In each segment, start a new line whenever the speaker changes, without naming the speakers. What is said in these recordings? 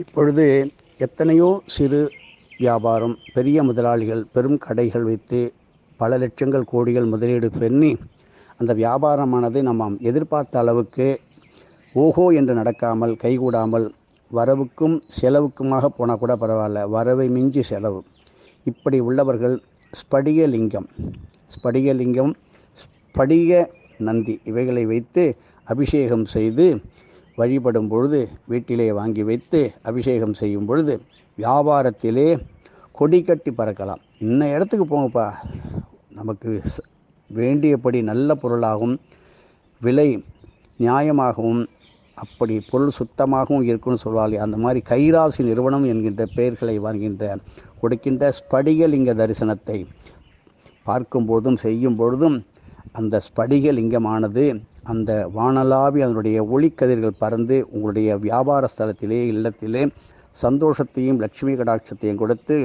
இப்பொழுது எத்தனையோ சிறு வியாபாரம் பெரிய முதலாளிகள் பெரும் கடைகள் வைத்து பல லட்சங்கள் கோடிகள் முதலீடு பண்ணி அந்த வியாபாரமானது நம்ம எதிர்பார்த்த அளவுக்கு ஓஹோ என்று நடக்காமல் கைகூடாமல் வரவுக்கும் செலவுக்குமாக போனால் கூட பரவாயில்ல. வரவை மிஞ்சி செலவு. இப்படி உள்ளவர்கள் ஸ்படிகலிங்கம். ஸ்படிகலிங்கம் ஸ்படிக நந்தி இவைகளை வைத்து அபிஷேகம் செய்து வழிபடும் பொழுது வீட்டிலே வாங்கி வைத்து அபிஷேகம் செய்யும் பொழுது வியாபாரத்திலே கொடி கட்டி பறக்கலாம். இன்ன இடத்துக்கு போங்கப்பா. நமக்கு வேண்டியபடி நல்ல பொருளாகவும் விலை நியாயமாகவும் அப்படி பொருள் சுத்தமாகவும் இருக்கும்னு சொல்வாள். அந்த மாதிரி கைராசி நிறுவனம் என்கின்ற பெயர்களை வாங்கின்ற கொடுக்கின்ற ஸ்படிகலிங்க தரிசனத்தை பார்க்கும் பொழுதும் செய்யும் பொழுதும் அந்த ஸ்படிகலிங்கமானது அந்த வானலாவி அதனுடைய ஒளிக்கதிர்கள் பறந்து உங்களுடைய வியாபார ஸ்தலத்திலே இல்லத்திலே சந்தோஷத்தையும் லட்சுமி கடாட்சத்தையும் கொடுத்து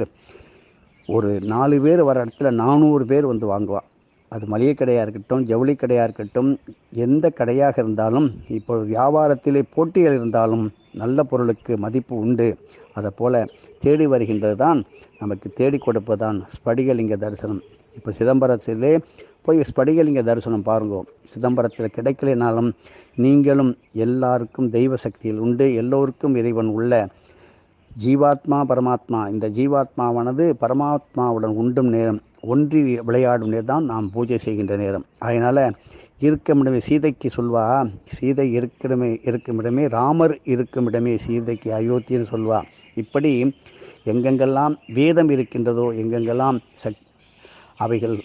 ஒரு நாலு பேர் வர இடத்துல நானூறு பேர் வந்து வாங்குவாள் அது மளிகை கடையாக இருக்கட்டும் ஜவுளி கடையாக இருக்கட்டும் எந்த கடையாக இருந்தாலும் இப்போ வியாபாரத்திலே போட்டிகள் இருந்தாலும் நல்ல பொருளுக்கு மதிப்பு உண்டு. அதை போல் தேடி வருகின்றது தான் நமக்கு தேடி கொடுப்பதுதான் ஸ்படிகலிங்க தரிசனம். இப்போ சிதம்பரத்திலே போய் ஸ்படிகலிங்க தரிசனம் பாருங்க. சிதம்பரத்தில் கிடைக்கலைனாலும் நீங்களும் எல்லாருக்கும் தெய்வ சக்தியில் உண்டு. எல்லோருக்கும் இறைவன் உள்ள ஜீவாத்மா பரமாத்மா. இந்த ஜீவாத்மாவானது பரமாத்மாவுடன் உண்டும் நேரம் ஒன்றி விளையாடும் நேரம் தான் நாம் பூஜை செய்கின்ற நேரம். அதனால் இருக்குமிடமே சீதைக்கு சொல்வா சீதை இருக்கிடமே இருக்குமிடமே ராமர் இருக்குமிடமே சீதைக்கு அயோத்தின்னு சொல்வா. இப்படி எங்கெங்கெல்லாம் வேதம் இருக்கின்றதோ எங்கெங்கெல்லாம் சக் அவைகள்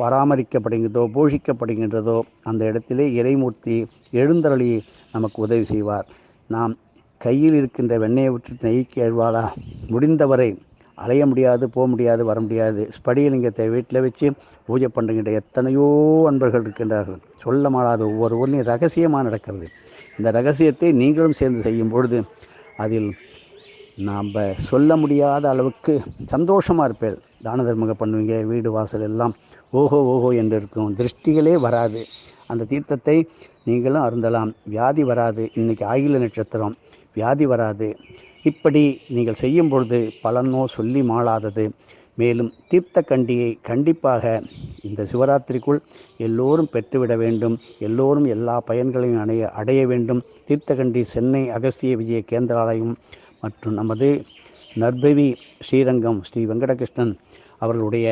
பராமரிக்கப்படுகின்றதோ போஷிக்கப்படுகின்றதோ அந்த இடத்திலே இறைமூர்த்தி எழுந்தருளி நமக்கு உதவி செய்வார். நாம் கையில் இருக்கின்ற வெண்ணெயை விட்டு நெய்க்கு எழுவாளா முடிந்தவரை அலைய முடியாது போக முடியாது வர முடியாது. ஸ்படியலிங்கத்தை வீட்டில் வச்சு பூஜை பண்ணுகின்ற எத்தனையோ அன்பர்கள் இருக்கின்றார்கள். சொல்ல மாடாது ஒவ்வொரு ஊர்லையும் ரகசியமாக நடக்கிறது. இந்த ரகசியத்தை நீங்களும் சேர்ந்து செய்யும் பொழுது அதில் நாம் சொல்ல முடியாத அளவுக்கு சந்தோஷமாக இருப்பேன். தான தர்மங்க பண்ணுவீங்க வீடு வாசல் எல்லாம் ஓஹோ ஓஹோ என்று இருக்கும் திருஷ்டிகளே வராது. அந்த தீர்த்தத்தை நீங்களும் அருந்தலாம். வியாதி வராது. இன்னைக்கு ஆகில நட்சத்திரம். வியாதி வராது. இப்படி நீங்கள் செய்யும் பொழுது பலனோ சொல்லி மாளாதது. மேலும் தீர்த்த கண்டியை கண்டிப்பாக இந்த சிவராத்திரிக்குள் எல்லோரும் பெற்றுவிட வேண்டும். எல்லோரும் எல்லா பயன்களையும் அடைய அடைய வேண்டும். தீர்த்தகண்டி சென்னை அகஸ்திய விஜய கேந்திராலயம் மற்றும் நமது நர்பவி ஸ்ரீரங்கம் ஸ்ரீ வெங்கடகிருஷ்ணன் அவர்களுடைய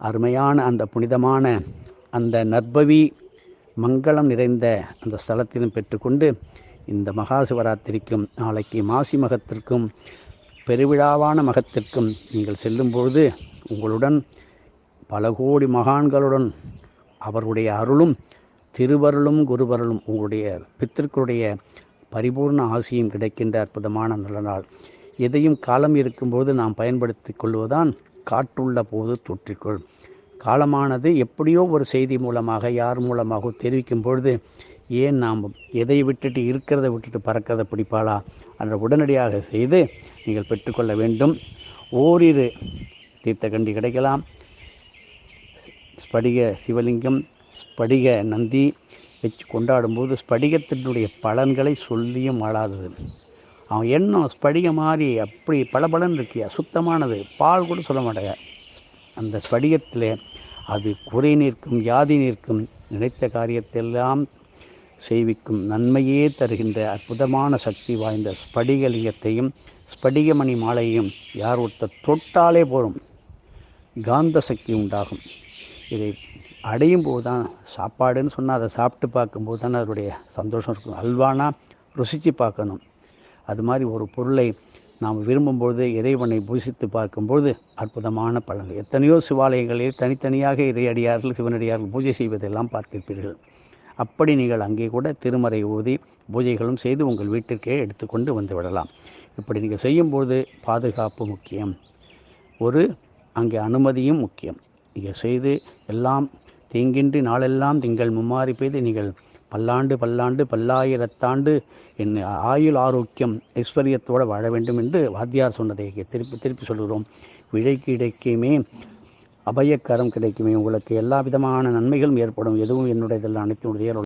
அருமையான அந்த புனிதமான அந்த நற்பவி மங்களம் நிறைந்த அந்த ஸ்தலத்திலும் பெற்றுக்கொண்டு இந்த மகா சிவராத்திரிக்கும் நாளைக்கு மாசி மகத்திற்கும் பெருவிழாவான மகத்திற்கும் நீங்கள் செல்லும் பொழுது உங்களுடன் பல கோடி மகான்களுடன் அவருடைய அருளும் திருவருளும் குருவருளும் உங்களுடைய பித்திருக்களுடைய பரிபூர்ண ஆசியும் கிடைக்கின்ற அற்புதமான நல்ல நாள். எதையும் காலம் இருக்கும்போது நாம் பயன்படுத்தி கொள்வதுதான் காற்றுள்ள போது தொற்றிக்கொள். காலமானது எப்படியோ ஒரு செய்தி மூலமாக யார் மூலமாக தெரிவிக்கும் பொழுது ஏன் நாம் எதை விட்டுட்டு இருக்கிறத விட்டுட்டு பறக்கிறத பிடிப்பாளா என்ற உடனடியாக செய்து நீங்கள் பெற்றுக்கொள்ள வேண்டும். ஓரிரு தீர்த்தகண்டி கிடைக்கலாம். ஸ்படிக சிவலிங்கம் ஸ்படிக நந்தி வச்சு கொண்டாடும்போது ஸ்படிகத்தினுடைய பலன்களை சொல்லியும் ஆளாதது. அவன் எண்ணம் ஸ்படிக மாதிரி அப்படி பளபளன்னு இருக்கியா சுத்தமானது. பால் கூட சொல்ல மாட்டேங்க. அந்த ஸ்படிகத்தில் அது குறை நிற்கும் வியாதி நிற்கும் நினைத்த காரியத்தெல்லாம் செய்விக்கும் நன்மையே தருகின்ற அற்புதமான சக்தி வாய்ந்த ஸ்படிகலிங்கத்தையும் ஸ்படிகமணி மாலையும் யார் ஒருத்தர் தொட்டாலே போதும் காந்த சக்தி உண்டாகும். இதை அடையும் போது தான் சாப்பாடுன்னு சொன்னால் அதை சாப்பிட்டு பார்க்கும்போது தான் அதனுடைய சந்தோஷம் இருக்கும். அல்வானா ருசித்து பார்க்கணும். அது மாதிரி ஒரு பொருளை நாம் விரும்பும்பொழுது இறைவனை பூசித்து பார்க்கும்போது அற்புதமான பலன்கள் எத்தனையோ சிவாலயங்களில் தனித்தனியாக இறையடியார்கள் சிவனடியார்கள் பூஜை செய்வதெல்லாம் பார்த்திருப்பீர்கள். அப்படி நீங்கள் அங்கே கூட திருமறை ஊதி பூஜைகளும் செய்து உங்கள் வீட்டிற்கே எடுத்துக்கொண்டு வந்து விடலாம். இப்படி நீங்கள் செய்யும்போது பாதுகாப்பு முக்கியம். ஒரு அங்கே அனுமதியும் முக்கியம். நீங்கள் செய்து எல்லாம் தீங்கின்றி நாளெல்லாம் திங்கள் மும்மாறி பெய்து நீங்கள் பல்லாண்டு பல்லாண்டு பல்லாயிரத்தாண்டு என் ஆயுள் ஆரோக்கியம் ஐஸ்வர்யத்தோடு வாழ வேண்டும் என்று வாத்தியார் சொன்னதை திருப்பி திருப்பி சொல்கிறோம் விழை கிடைக்குமே அபயக்கரம் கிடைக்குமே. உங்களுக்கு எல்லா விதமான நன்மைகளும் ஏற்படும். எதுவும் என்னுடையதெல்லாம் அனைத்தினுடைய